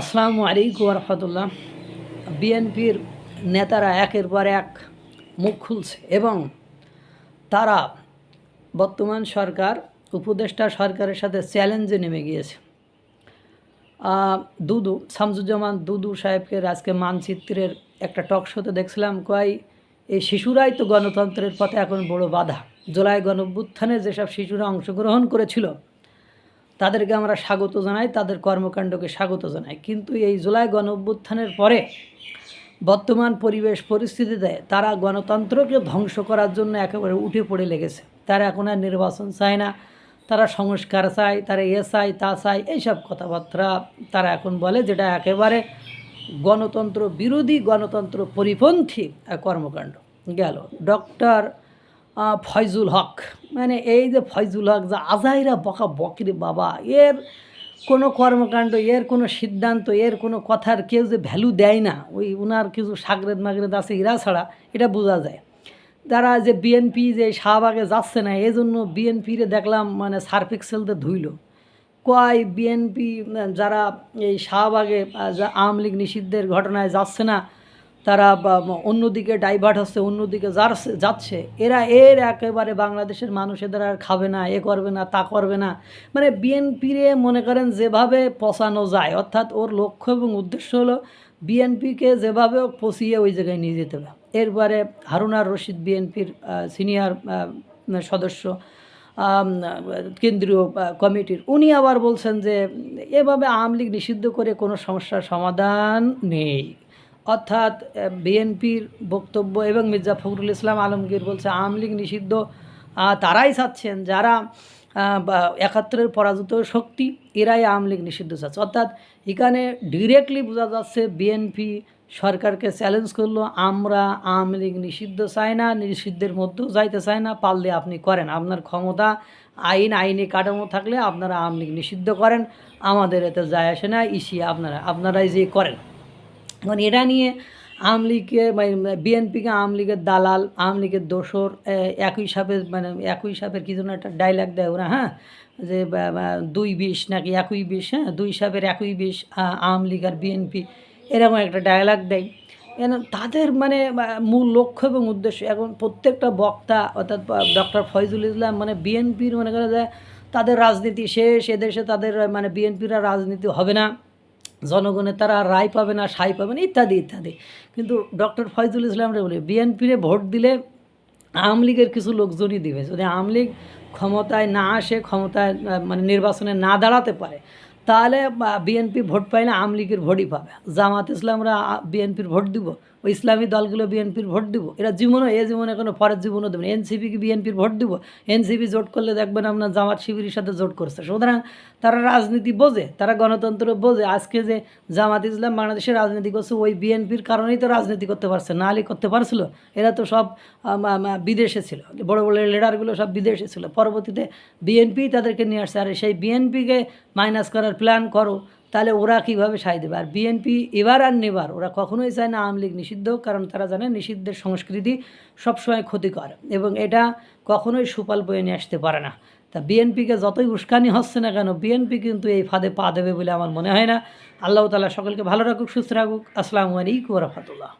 আসসালামু আলাইকুম রহমতুল্লাহ বিএনপির নেতারা একের পর এক মুখ খুলছে এবং তারা বর্তমান সরকার, উপদেষ্টা সরকারের সাথে চ্যালেঞ্জে নেমে গিয়েছে। দুদু, শামসুজ্জামান দুদু সাহেবকে আজকে মানচিত্রের একটা টক শোতে দেখছিলাম, কয়, এই শিশুরাই তো গণতন্ত্রের পথে এখন বড় বাধা। জুলাই গণভ্যুত্থানে যেসব শিশুরা অংশগ্রহণ করেছিল তাদেরকে আমরা স্বাগত জানাই, তাদের কর্মকাণ্ডকে স্বাগত জানাই। কিন্তু এই জুলাই গণ অভ্যুত্থানের পরে বর্তমান পরিবেশ পরিস্থিতিতে তারা গণতন্ত্রকে ধ্বংস করার জন্য একেবারে উঠে পড়ে লেগেছে। তারা এখন আর নির্বাচন চায় না। তারা সংস্কার চায়, তারা এ চায়, তা চায়, এইসব কথাবার্তা তারা এখন বলে, যেটা একেবারে গণতন্ত্র বিরোধী গণতন্ত্র পরিপন্থী কর্মকাণ্ড। গেল। ডক্টর ফয়জুল হক। মানে এই যে ফয়জুল হক, যা আজাইরা বকা, বকরি বাবা, এর কোনো কর্মকাণ্ড, এর কোনো সিদ্ধান্ত, এর কোনো কথার কেউ যে ভ্যালু দেয় না, ওই উনার কিছু সাগরেদ মাগরেদ আছে, এরা ছাড়া এটা বোঝা যায়। যারা যে বিএনপি যে শাহবাগে যাচ্ছে না এই জন্য বিএনপিরে দেখলাম মানে সার্ফিক্সেলতে ধুইল। কয় বিএনপি যারা এই শাহবাগে আওয়ামী লীগ নিষিদ্ধের ঘটনায় যাচ্ছে না তারা অন্যদিকে ডাইভার্ট হচ্ছে, অন্যদিকে যার যাচ্ছে, এরা, এর একেবারে বাংলাদেশের মানুষ, এদের আর খাবে না, এ করবে না, তা করবে না। মানে বিএনপিরে মনে করেন যেভাবে পচানো যায়, অর্থাৎ ওর লক্ষ্য এবং উদ্দেশ্য হলো বিএনপিকে যেভাবে পচিয়ে ওই জায়গায় নিয়ে যেতে হবে। এরপরে হারুনার রশিদ বিএনপির সিনিয়র সদস্য কেন্দ্রীয় কমিটির, উনি আবার বলছেন যে, এভাবে আওয়ামী লীগ নিষিদ্ধ করে কোনো সমস্যার সমাধান নেই। অর্থাৎ বিএনপির বক্তব্য এবং মির্জা ফখরুল ইসলাম আলমগীর বলছে, আওয়ামী লীগ নিষিদ্ধ। তারাই চাচ্ছেন যারা একাত্তরের পরাজিত শক্তি, এরাই আওয়ামী লীগ নিষিদ্ধ চাচ্ছে। অর্থাৎ, এখানে ডিরেক্টলি বোঝা যাচ্ছে বিএনপি সরকারকে চ্যালেঞ্জ করল, আমরা আওয়ামী লীগ নিষিদ্ধ চাই না, নিষিদ্ধের মধ্যেও যাইতে চাই না, পারলে আপনি করেন। আপনার ক্ষমতা, আইন, আইনি কাঠামো থাকলে আপনারা আওয়ামী লীগ নিষিদ্ধ করেন, আমাদের এতে যায় আসে না, ইসি আপনারা, আপনারাই যে করেন। মানে এটা নিয়ে আওয়ামী লীগকে মানে বিএনপিকে, আওয়ামী লীগের দালাল, আওয়ামী লীগের দোসর একই সাপের মানে একই সাপের কী যেন একটা ডায়লগ দেয় ওরা হ্যাঁ? যে দুই বিষ নাকি একই বিষ হ্যাঁ? দুই সাপের একই বিষ আওয়ামী লীগ আর বিএনপি, এরকম একটা ডায়লগ দেয়। কেন? তাদের মানে মূল লক্ষ্য এবং উদ্দেশ্য, এখন প্রত্যেকটা বক্তা, অর্থাৎ ডক্টর ফয়জুল ইসলাম মানে বিএনপির মনে করে যে তাদের রাজনীতি শেষ, এদেশে তাদের মানে বিএনপিরা রাজনীতি হবে না। জনগণের তারা রায় পাবে না সাই পাবে না, ইত্যাদি ইত্যাদি। কিন্তু ডক্টর ফয়জুল ইসলামরে বলে, বিএনপিরে ভোট দিলে আওয়ামী লীগের কিছু লোকজনই দিবে। যদি আওয়ামী লীগ ক্ষমতায় না আসে, ক্ষমতায় মানে নির্বাচনে না দাঁড়াতে পারে, তাহলে বিএনপি ভোট পায় না, আওয়ামী লীগের ভোটই পাবে। জামাত ইসলামরা বিএনপির ভোট দিব। ওই ইসলামী দলগুলো বিএনপির ভোট দিব। এরা জীবনও এ জীবনে কোনো পরের জীবনও দেবে এনসিপিকে বিএনপির ভোট দিব? এনসিপি জোট করলে দেখবেন আপনার জামাত শিবিরের সাথে জোট করছে। সুতরাং তারা রাজনীতি বোঝে, তারা গণতন্ত্র বোঝে। আজকে যে জামাত ইসলাম বাংলাদেশের রাজনীতি করছে, ওই বিএনপির কারণেই তো রাজনীতি করতে পারছে, না হলে করতে পারছিল। এরা তো সব বিদেশে ছিল। বড় বড় লিডারগুলো সব বিদেশে ছিল। পরবর্তীতে বিএনপি তাদেরকে নিয়ে আসছে। আর সেই বিএনপিকে মাইনাস করার প্ল্যান করো। তাহলে ওরা কীভাবে সাই দেবে? আর বিএনপি এবার আর নেবার, ওরা কখনোই চায় না আওয়ামী লীগ নিষিদ্ধ, কারণ তারা জানে নিষিদ্ধের সংস্কৃতি সবসময় ক্ষতিকর এবং এটা কখনোই সুপাল বয়ে নিয়ে আসতে পারে না। তা বিএনপিকে যতই উস্কানি হচ্ছে না কেন বিএনপি কিন্তু এই ফাঁদে পা দেবে বলে আমার মনে হয় না। আল্লাহ তালা সকলকে ভালো রাখুক, সুস্থ রাখুক। আসসালামু আলাইকুম রহমতুল্লাহ।